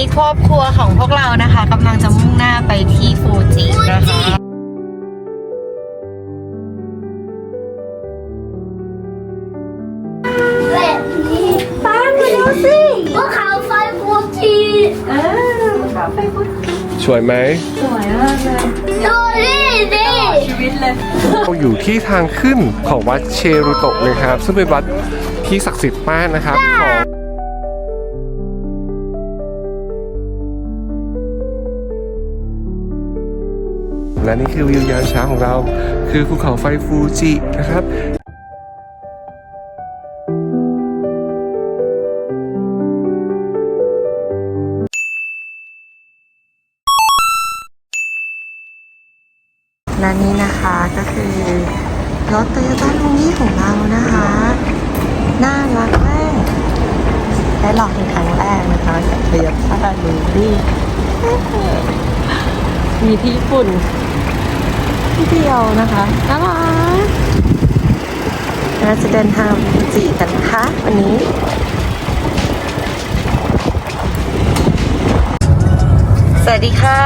นี่ครอบครัวของพวกเรานะคะกำลังจะมุ่งหน้าไปที่ฟูจินะคะแบบนี้ป้ามาดูสิพวกเขาไฟฟูจิเออเราไปฟูจิสวยไหมสวยมากเลยดูนี่ดิชีวิตเลยเราอยู่ที่ทางขึ้นของวัดเชรุโตะนะครับ ซึ่งเป็นวัดที่ศักดิ์สิทธิ์มากนะครับของ และนี่คือวิวยามเช้าของเรา คือภูเขาไฟฟูจินะครับและนี่นะคะก็คือรถโตโยต้าลุงนี่ของเรานะคะ น่ารักมากได้ลองเป็นครั้งแรกนะคะกับโตโยต้าลุงนี่มีที่ญี่ปุ่น ที่เดียวนะคะน่ารักเราจะเดินทางไปฟูจิกันนะคะวันนี้สวัสดีค่ะ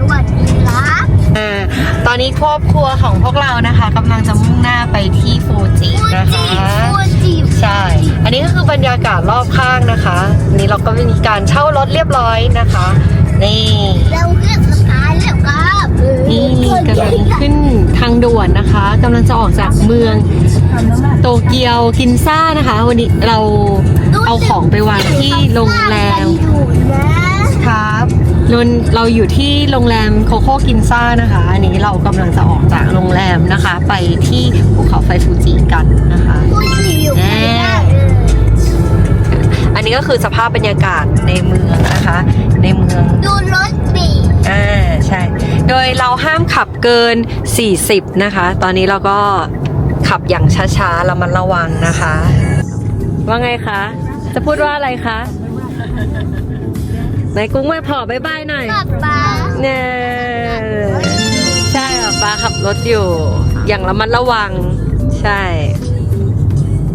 สวัสดีครับอ่าตอนนี้ครอบครัวของพวกเรานะคะกำลังจะมุ่งหน้าไปที่ฟูจิฟูนะคะจิฟูจิใช่ อันนี้ก็คือบรรยากาศรอบข้างนะคะอันนี้เราก็มีการเช่ารถเรียบร้อยนะคะ นี่เราเรียก นี่กำลังขึ้นทางด่วนนะคะกำลังจะออกจากเมืองโตเกียวกินซ่านะคะ วันนี้เราเอาของไปวางที่โรงแรมอยู่นะครับนนเราอยู่ที่โรงแรมโคโค่กินซ่านะคะ อันนี้เรากำลังจะออกจากโรงแรมนะคะ ไปที่ภูเขาไฟฟูจิกันนะคะฟูจิอยู่ใกล้ได้เลยอันนี้ก็คือสภาพบรรยากาศในเมืองนะคะ ในเมือง ดูรถบีอ่าใช่โด ยเราห้ามขับเกิน 40 นะคะ ตอนนี้เราก็ขับอย่างช้าๆระมัดระวังนะคะ ว่าไงคะ จะพูดว่าอะไรคะไหนกุ้งไม่พอบายบายหน่อยป๊าป๊าเนี่ยใช่ค่ะป้าขับรถอยู่ อย่างระมัดระวัง ใช่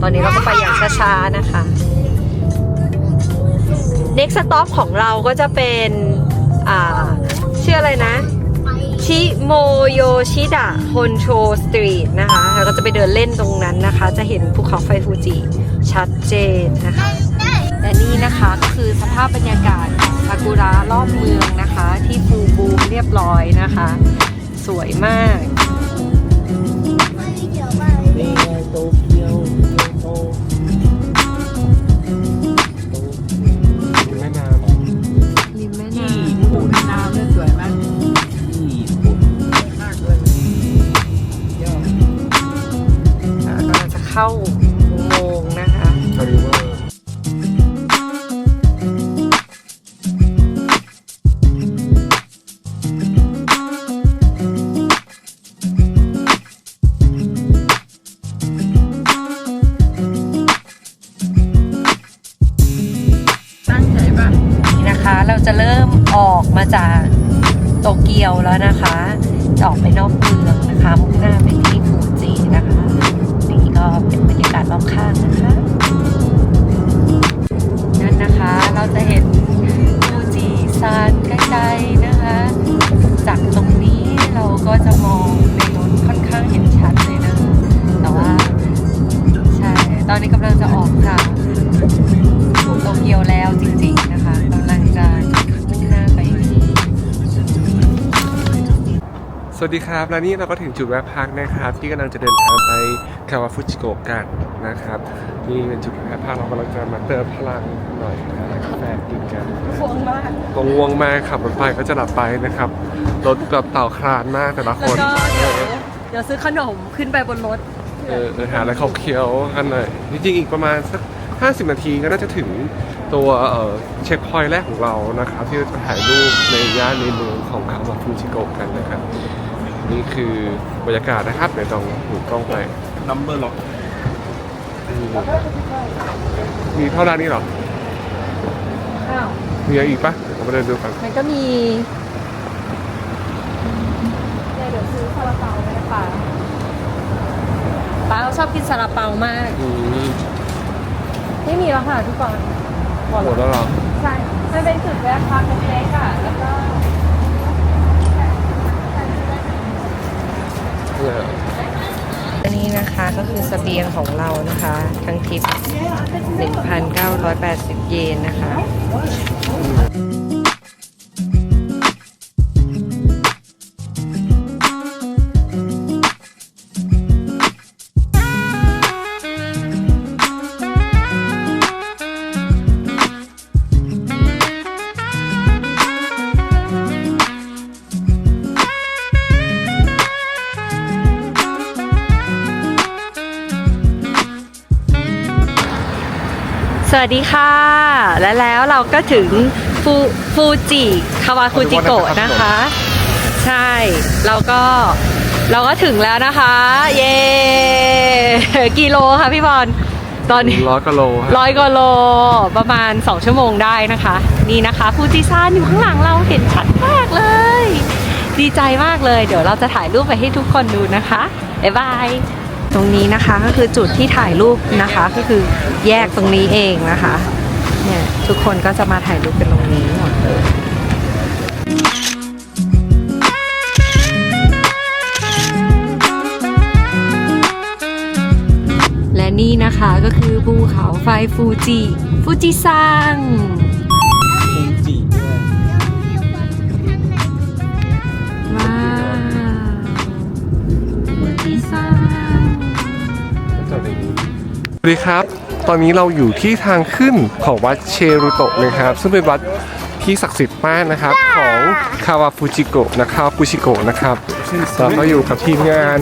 ตอนนี้เราก็ไปอย่างช้าๆนะคะ next stop ของเราก็จะเป็น อ่า ชื่ออะไรนะ ชิโมโยชิดะฮอนโชสตรีทนะคะแล้วก็จะไปเดินเล่นตรงนั้นนะคะ จะเห็นภูเขาไฟฟูจิชัดเจนนะคะ และนี่นะคะก็คือสภาพบรรยากาศซากุระรอบเมืองนะคะ ที่ฟูบูมเรียบร้อยนะคะ สวยมากนี่ไงโตเกียวโต เข้าอุโมงค์นะคะคาริเวอร์ตั้งใจป่ะนี่นะคะเราจะเริ่มออกมาจากโตเกียวแล้วนะคะจะออกไปนอกเมืองนะคะมุ่งหน้าไปที่ฟูจินะคะ กาศรอบข้างนะคะ นั่นนะคะเราจะเห็นฟูจิซานไกลๆนะคะ จากตรงนี้เราก็จะมองในรถค่อนข้างเห็นชัดเลยนะ แต่ว่าใช่ตอนนี้กำลังจะออกจากโตเกียวแล้วจริงๆนะคะกำลังจะ วัสดีครับ และนี่เราก็ถึงจุดแวะพักนะครับ ที่กำลังจะเดินทางไปคาวาฟุจิโกะกันนะครับนี่เป็นจุดแวะพักเรากำลังจะมาเติมพลังหน่อยนะกาแฟกินกันฟวงมากตรงง่วงมากขับรถไปก็จะหลับไปนะครับรถแบบเต่าคลานมากแต่ละคแล้วนก็เดี๋ยวเดี๋ยวซื้อขนมขึ้นไปบนรถเออเออหาอะไรเขาเคี้ยวๆกันหน่อยจริงๆอีกประมาณสัก50 นาทีก็น่าจะถึงตัวเอ่อเช็คพอยต์แรกของเรานะครับ ที่เราจะถ่ายรูปในย่านในเมืองของคาวาฟุจิโกะกันนะครับ นี่คือบรรยากาศนะครับเดี๋ยวต้องหูกล้องไปนัมเบอร์ล็อกอืมมีเท่านั้นนี่เหรออ้าวมีอะไรอีกปะเดี๋ยวเราไปเดินดูกันมันก็มีเนี่ยเดี๋ยวซื้อซาลาเปาไปนะป้าป้าเขาชอบกินซาลาเปามาก อืมไม่มีแล้วค่ะทุกคนหมดแล้วเหรอ ใช่มันเป็นจุดและพักเล็กๆอะ แล้วก็ เนี่ย อันนี้นะคะก็คือสเสบียงของเรานะคะ ทั้งทริป 1,980 เยนนะคะ สวัสดีค่ะ และแล้วเราก็ถึงฟูฟูจิคาวาคุจิโกะนะคะ ใช่เราก็เราก็ถึงแล้วนะคะ เย้กี่โลคะพี่บอลตอนนี้ร้อยกิโลฮะร้อยกว่าโลประมาณ 2 ชั่วโมงได้นะคะ นี่นะคะฟูจิซานอยู่ข้างหลังเราเห็นชัดมากเลย ดีใจมากเลย เดี๋ยวเราจะถ่ายรูปไปให้ทุกคนดูนะคะบ๊ายบาย ตรงนี้นะคะก็คือจุดที่ถ่ายรูปนะคะก็คือแยกตรงนี้เองนะคะเนี่ยทุกคนก็จะมาถ่ายรูปกันตรงนี้หมดเลยและนี่นะคะก็คือภูเขาไฟฟูจิฟูจิซัง วัสดีครับ ตอนนี้เราอยู่ที่ทางขึ้นของวัดเชรุโตะนะครับ ซึ่งเป็นวัดที่ศักดิ์สิทธิ์มากนะครับ ของคาวาฟูจิโกะนะครับฟูจิโกะนะครับเราก็อยู่กับทีมงาน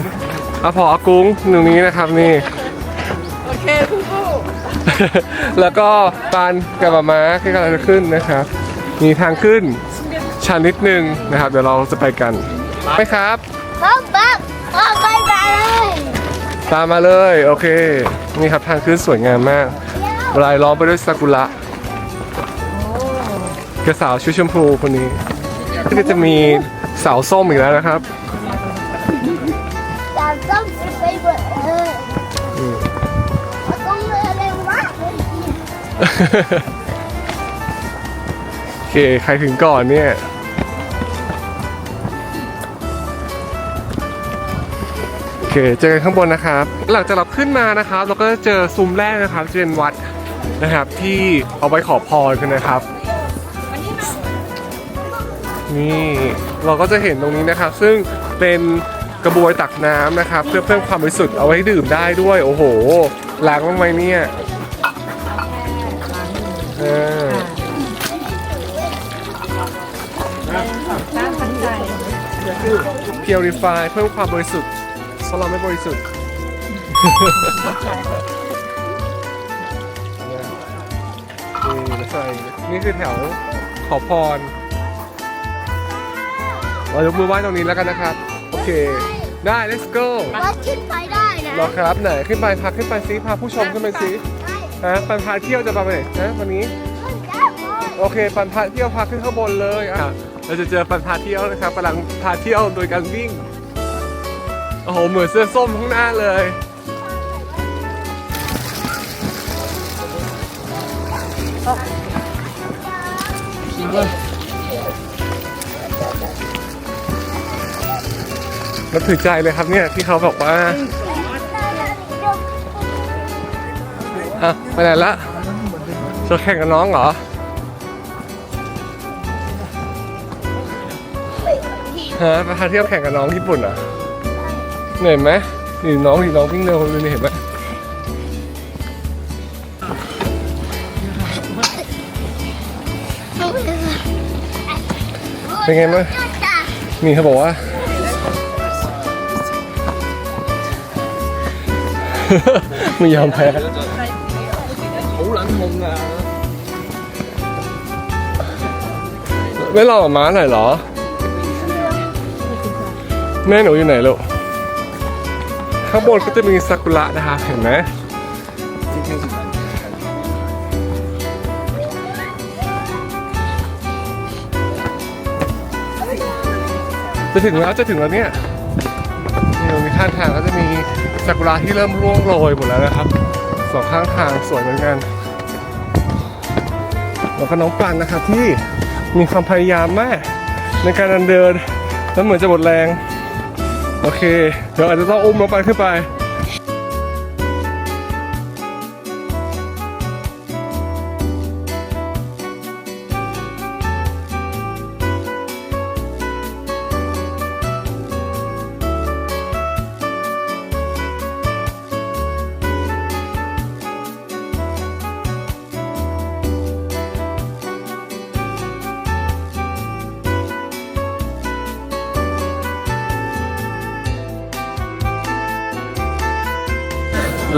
อาพออากุ้งหนึ่งนี้นะครับนี่โอเคผู้ผู้แล้วก็ปานกับมาม้าที่กำลังจะขึ้นนะครับ มีทางขึ้นชันนิดนึงนะครับ เดี๋ยวเราจะไปกัน ไปครับป๊บป๊บป๊บไปไปเลย ตามมาเลย โอเค นี่ครับทางขึ้นสวยงามมาก รายล้อมไปด้วยซากุระกระสาวชุดชมพูคนนี้ก็จะมีสาวส้มอีกแล้วนะครับแต่ต้องไปเบิดเออต้องเร็วมากเลยโอเค ใครถึงก่อนเนี่ย เคเจอกันข้างบนนะครับ หลังจากเราขึ้นมานะครับเราก็จะเจอซุ้มแรกนะครับจะเป็นวัดนะครับ ที่เอาไว้ขอพรกันนะครับ นี่เราก็จะเห็นตรงนี้นะครับ ซึ่งเป็นกระบวยตักน้ำนะครับ เพื่อเพิ่มความบริสุทธิ์เอาไว้ดื่มได้ด้วย โอ้โหล้างบ้างไหมเนี่ยเออ purify เพิ่มความบริสุทธิ์เพ ราะเราไม่บริสุทธิ์นี่แล้วใส่นี่คือแถวขอพร เรายกมือไหว้ตรงนี้แล้วกันนะครับ โอเค ได้ let's go วัดขึ้นไปได้นะรอครับไหนขึ้นไปพาขึ้นไปซิพาผู้ชมขึ้นไปซิฮะปันพาเที่ยวจะไปไหนนะวันนี้ โอเค ปันพาเที่ยวพาขึ้นข้างบนเลยอะเราจะเจอปันพาเที่ยวนะครับกำลังพาเที่ยวโดยการวิ่ง โอ้โหเหมือนเสื้อส้มข้างหน้าเลยนับถือใจเลยครับเนี่ยที่เขาบอกว่าอะไปไหนละจะแข่งกับน้องเหรอ ฮะไปพาเที่ยวแข่งกับน้องญี่ปุ่นเหรอะ เหนื่อยไหมนี่น้องนี่น้องวิ่งเร็วดูนี่เห็นไหมเป็นไงมั้างนี่เขาบอกว่า ไม่ยอมแพ้ไม่รอม้าหน่อยเหรอ แม่หนูอยู่ไหนลูก ข้างบนก็จะมีซากุระนะคะเห็นไหมจะถึงแล้วจะถึงแล้วเนี่ยนี่ตรงนี้ข้างทางก็จะมีซากุระที่เริ่มร่วงโรยหมดแล้วนะครับสองข้างทางสวยเหมือนกันแล้วก็น้องปันนะครับที่มีความพยายามมากในการเดินแล้วเหมือนจะหมดแรง โอเค เดี๋ยวอาจจะต้องอุ้มน้องปันขึ้นไป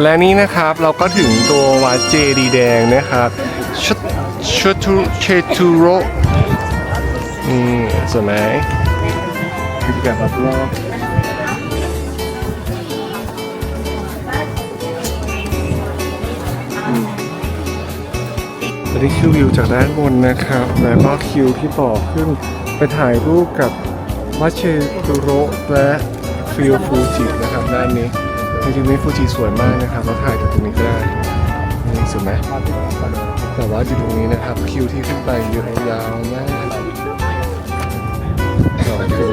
และนี่นะครับเราก็ถึงตัววัดเจดีแดงนะครับชุดชุดทูเชตูโรอืมสวยไหมคือแบบรอบอืมอันนี้คือวิวจากด้านบนนะครับ แล้วก็คิวที่ต่อขึ้นไปถ่ายรูปกับวัดเชตูโรและฟิลฟูจินะครับด้านนี้ จริงๆนี่ฟูจิสวยมากนะครับเราถ่ายจากตรงนี้ก็ได้นี่สวยไหมแต่ว่าที่ตรงนี้นะครับคิวที่ขึ้นไปยาวมากเร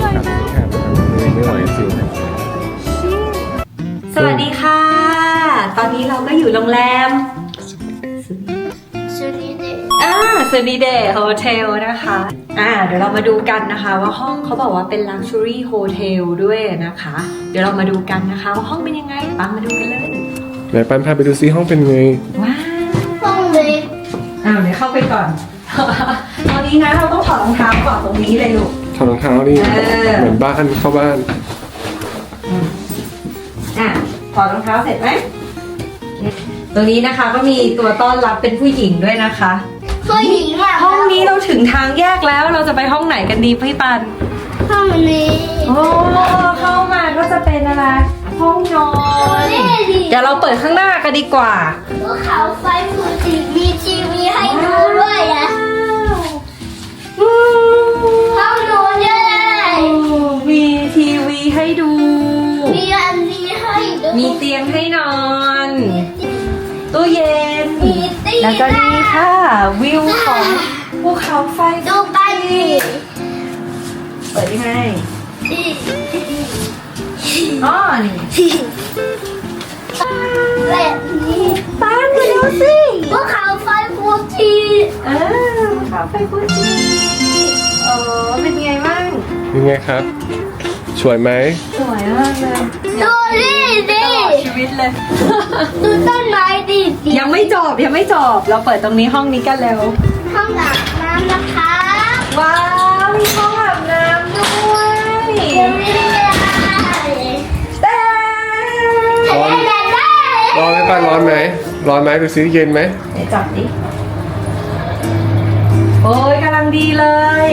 าครับแค่ไม่ไหวจริงสวัสดีค่ะ ตอนนี้เราก็อยู่โรงแรม อ่าซูนิเดย์โฮเทลนะคะ อ่า เดี๋ยวเรามาดูกันนะคะว่าห้องเขาบอกว่าเป็น Luxury Hotel ด้วยนะคะ เดี๋ยวเรามาดูกันนะคะ ว่าห้องเป็นยังไงปังมาดูกันเลย ไหนปันพาไปดูซิห้องเป็นไง ว้าวห้องเล็กอ้าวเดี๋ยวเข้าไปก่อน ตอนนี้นะเราต้องถอดรองเท้าก่อนตรงนี้เลยลูก ถอดรองเท้านี่เออ เหมือนบ้านเข้าบ้าน อะถอดรองเท้าเสร็จไหมตรงนี้นะคะก็มีตัวต้อนรับเป็นผู้หญิงด้วยนะคะ ผู้หญิงอะห้องนี้เราถึงทางแยกแล้วเราจะไปห้องไหนกันดีพี่ปัน ห้องนี้โอ้เข้ามาก็จะเป็นอะไรห้องนอนนี่ดิเดี๋ยวเราเปิดข้างหน้ากันดีกว่าภูเขาไฟฟูจิมีทีวีให้ดูด้วยอะห้องนอนด้วยมีทีวีให้ดู มีอันนี้ให้ดู มีเตียงให้นอน ตู้เย็นมีตี แล้วก็นี่ค่ะ วิวของภูเขาไฟดูกันดิเปิดยังไงดิอ๋อนี่แบบนี้ป้านมาดูสิภูเขาไฟฟูจิเออภูเขาไฟฟูจิโอ้เป็นไงบ้างยังไงครับ สวยไหมสวยมากเลยดูดิดิตลอดชีวิตเลย ดูต้นไม้ดิดิยังไม่จบยังไม่จบ เราเปิดตรงนี้ห้องนี้กันเร็วห้องอาบน้ำนะคะ ว้าวมีห้องอาบน้ำด้วยเดี๋ยวไม่ได้แต่ได้ได้ได้ร้อนไหมปันร้อนไหมร้อนไหมดูซิเย็นไหมไหนจับดิโอ้ยกำลังดีเลย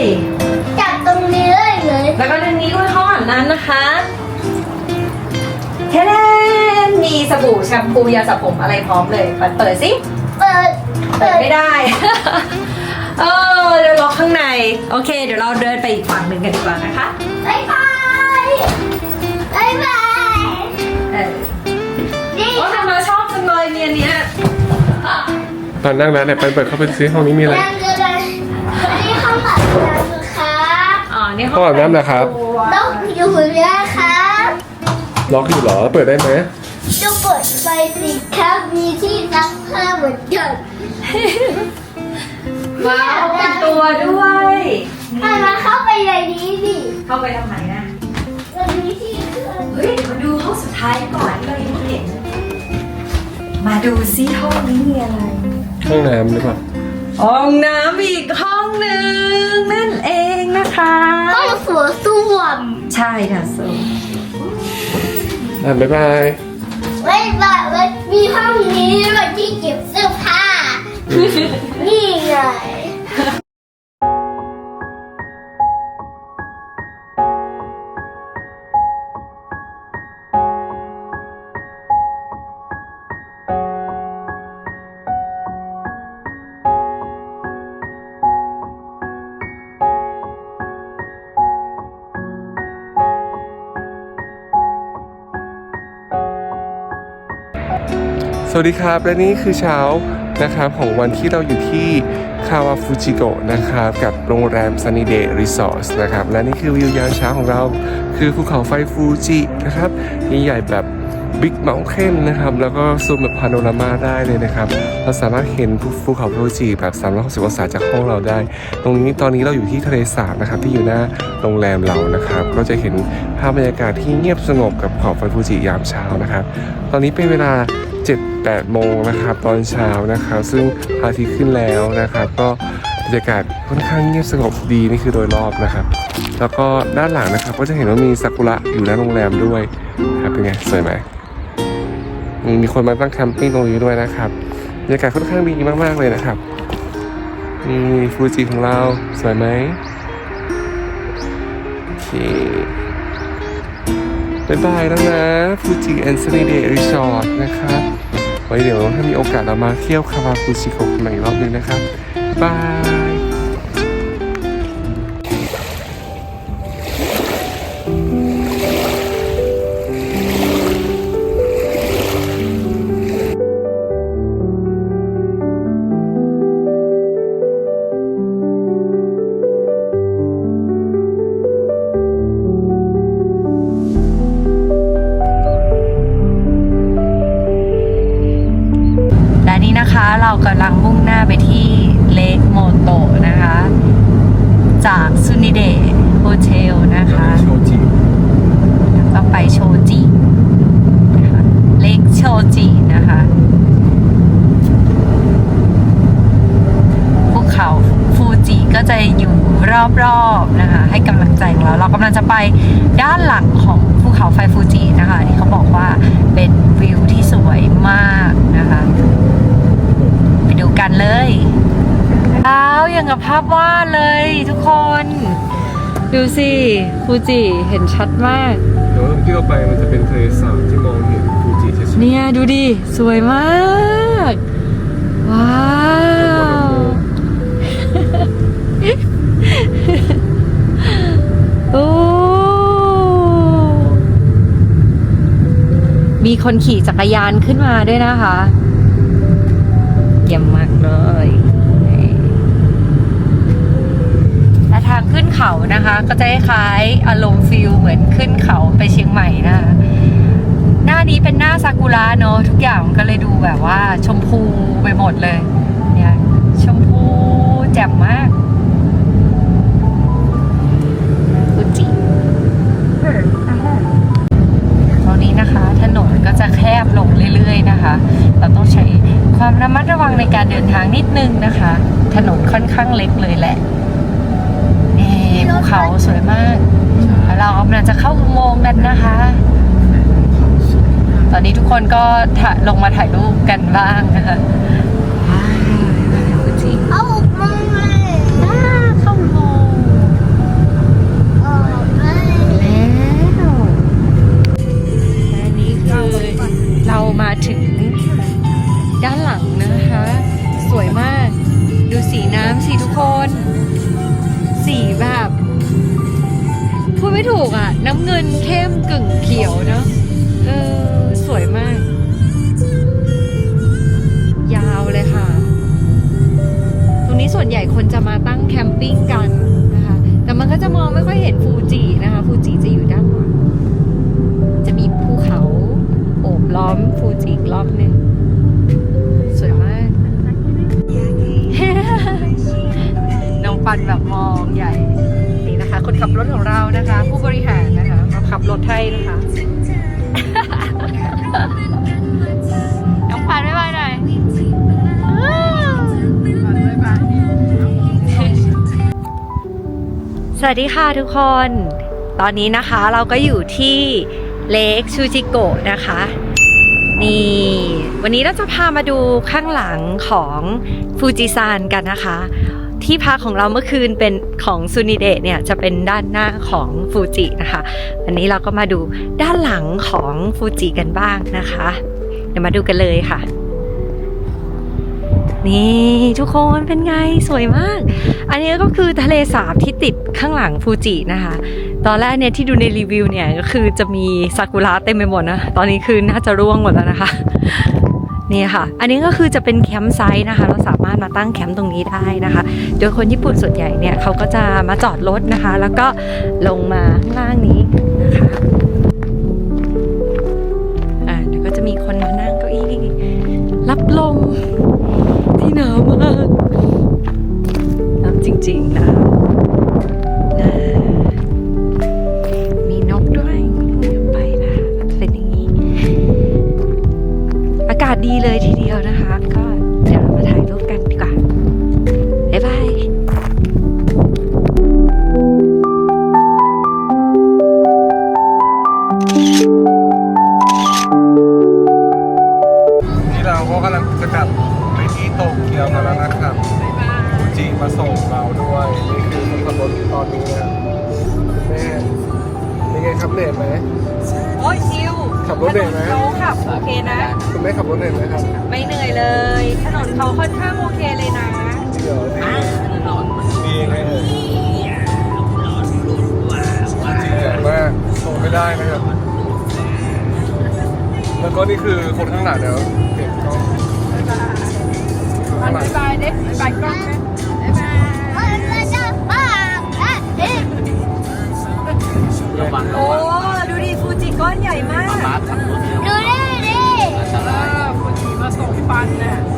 จับตรงนี้เลยเลยแล้วก็ในนี้ด้วยห้อง อาบน้ำนะคะเทเลนมีสบู่แชมพูยาสระผมอะไรพร้อมเลยเปิดเปิดสิเปิด เปิดไม่ได้ เออเดี๋ยวรอข้างใน โอเค เดี๋ยวเราเดินไปอีกฝั่งหนึ่งกันดีกว่านะคะบายบายบายบายเออนี่โอ้ทำมาชอบจังเลยเนี่ยเนี้ยปันนั่งแล้วไหนปันเปิดเข้าไปซิห้องนี้มีอะไรนั่งก็ได้อันนี้ห้องอาบน้ำนะคะอ๋อนี่ห้องอาบน้ำเหรอครับต้ องอยู่นะคะล็อกอยู่เหรอ เปิดได้ไหมจะเปิดไฟสิครับมีที่ซักผ้าเหมือนกันว้าวเป็นตัวด้วยให้มาเข้าไปในนี้ดิเข้าไปทางไหนนะมันมีที่เครื่องเฮ้ยเดี๋ยวมาดูห้องสุดท้ายก่อนที่เรายังไม่เห็น มาดูซิห้องนี้มีอะไรห้องน้ำหรือเปล่า ห้องน้ำอีกห้องหนึ่งนั่นเองนะคะ ห้องสวนส้วมใช่ค่ะโซอะบ๊ายบาย ไว้แบบว่ วัสดีครับ และนี่คือเช้านะครับของวันที่เราอยู่ที่คาวาฟูจิโกะนะครับกับโรงแรม Sunny Day Resorts นะครับและนี่คือวิวยามเช้าของเราคือภูเขาไฟฟูจินะครับที่ใหญ่แบบบิ๊กเมา n ์เ a นนะครับ แล้วก็ซูมแบบพาโนรามาได้เลยนะครับ เราสามารถเห็นภูเขาฟูจิแบบ 360 องศาจากห้องเราได้ ตรงนี้ตอนนี้เราอยู่ที่ทะเลสาบนะครับ ที่อยู่หน้าโรงแรมเรานะครับ ก็จะเห็นภาพบรรยากาศที่เงียบสงบกับภูเขาไฟฟูจิยามเช้านะครับ ตอนนี้เป็นเวลา 8 โมงนะครับ ตอนเช้านะครับ ซึ่งพระอาทิตย์ขึ้นแล้วนะครับ ก็บรรยากาศค่อนข้างเงียบสงบดีนี่คือโดยรอบนะครับ แล้วก็ด้านหลังนะครับ ก็จะเห็นว่ามีซากุระอยู่หน้าโรงแรมด้วยนะครับเป็นไงสวยไหมมีคนมาตั้งแคมปิ้งตรงนี้ด้วยนะครับบรรยากาศค่อนข้างดีมากๆเลยนะครับนี่ฟูจิของเราสวยไหมโอเคบายบายแล้วนะฟูจิแอนด์ซันนี่เดย์รีสอร์ทนะครับ ไว้เดี๋ยวถ้ามีโอกาสเรามาเที่ยวคาราบูซิโกะกันใหม่อีกรอบหนึงนะครับบาย ฟูจิเห็นชัดมากเดี๋ยวที่เราไปมันจะเป็นทะเลสาบที่มองเห็นฟูจิชัดๆเนี่ยดูดิสวยมาก ว้าวโอ้มีคนขี่จักรยานขึ้นมาด้วยนะคะเยี่ยมมากเลยนี่และทาง ขึ้นเขานะคะ ก็จะคล้ายๆอารมณ์ฟิลเหมือนขึ้นเขาไปเชียงใหม่นะคะหน้านี้เป็นหน้าซากุระเนอะทุกอย่างมันก็เลยดูแบบว่าชมพูไปหมดเลยเนี่ยชมพูแจ่มมากฟูจิตรงนี้นะคะ ถนนก็จะแคบลงเรื่อยๆนะคะ เราต้องใช้ความระมัดระวังในการเดินทางนิดนึงนะคะ ถนนค่อนข้างเล็กเลยแหละนี่ภู เขาสวยมากแล้วเรากำลังจะเข้าอุโมงค์กันนะคะ ตอนนี้ทุกคนก็ถ่ายลงมาถ่ายรูปกันบ้างนะคะว้าวฟูจิเอาออกมาเลยอ่าเข้าอุโมงค์ออกมาแล้วและนี่คือเรามาถึงด้านหลังนะคะ สวยมาก ดูสีน้ำสิทุกคน ไม่ถูกอะ น้ำเงินเข้มกึ่งเขียวเนาะเออ สวยมาก ยาวเลยค่ะ ตรงนี้ส่วนใหญ่คนจะมาตั้งแคมปิ้งกันนะคะ แต่มันก็จะมองไม่ค่อยเห็นฟูจินะคะฟูจิจะอยู่ด้านหลังจะมีภูเขาโอบล้อมฟูจิอีกรอบหนึงสวยมาก น้องปันแบบมองใหญ่นี่นะ คนขับรถของเรานะคะ ผู้บริหารนะคะมาขับรถให้นะคะน้องปันไม่ไหวหน่อยสวัสดีค่ะทุกคน ตอนนี้นะคะเราก็อยู่ที่เลคชูจิโกะนะคะ นี่ วันนี้เราจะพามาดูข้างหลังของฟูจิซานกันนะคะ ที่พักของเราเมื่อคืนเป็นของซูนิเดะเนี่ยจะเป็นด้านหน้าของฟูจินะคะวันนี้เราก็มาดูด้านหลังของฟูจิกันบ้างนะคะ เดี๋ยวมาดูกันเลยค่ะ นี่ทุกคนเป็นไงสวยมาก อันนี้ก็คือทะเลสาบที่ติดข้างหลังฟูจินะคะ ตอนแรกเนี่ยที่ดูในรีวิวเนี่ยก็คือจะมีซากุระเต็มไปหมดนะ ตอนนี้คือน่าจะร่วงหมดแล้วนะคะ นี่ค่ะ อันนี้ก็คือจะเป็นแคมป์ไซต์นะคะ เราสามารถมาตั้งแคมป์ตรงนี้ได้นะคะ โดยคนญี่ปุ่นส่วนใหญ่เนี่ยเขาก็จะมาจอดรถนะคะ แล้วก็ลงมาข้างล่างนี้นะคะอ่าเดี๋ยวก็จะมีคนมานั่งเก้าอี้รับลมที่หนาวมากหนาวจริงๆนะ ดีเลยทีเดียวนะคะ ก็เดี๋ยวเรามาถ่ายรูปกันดีกว่า บ๊ายบายนี่เราก็กำลังจะกลับไปที่โตเกียวกันแล้วนะครับคุณจีมาส่งเราด้วย นี่คือคนขับรถตอนนี้นะคุณแม่เป็นไงครับเหนื่อยไหมโอ้ยชิว ขับรถเหนื่อยไหมเขาขับโอเคนะ คุณแม่ขับรถเหนื่อยไหมครับไม่เหนื่อยเลย ถนนเขาค่อนข้างโอเคเลยนะ เดี๋ยวนี่ดีไงเอ่ยจริงใหญ่มากโตไม่ได้นะครับ แล้วก็นี่คือคนข้างหลังเดี๋ยวเห็นกล้องข้างหลังบ๊ายบายเด็กบ๊ายบายกล้องนะ น่ะ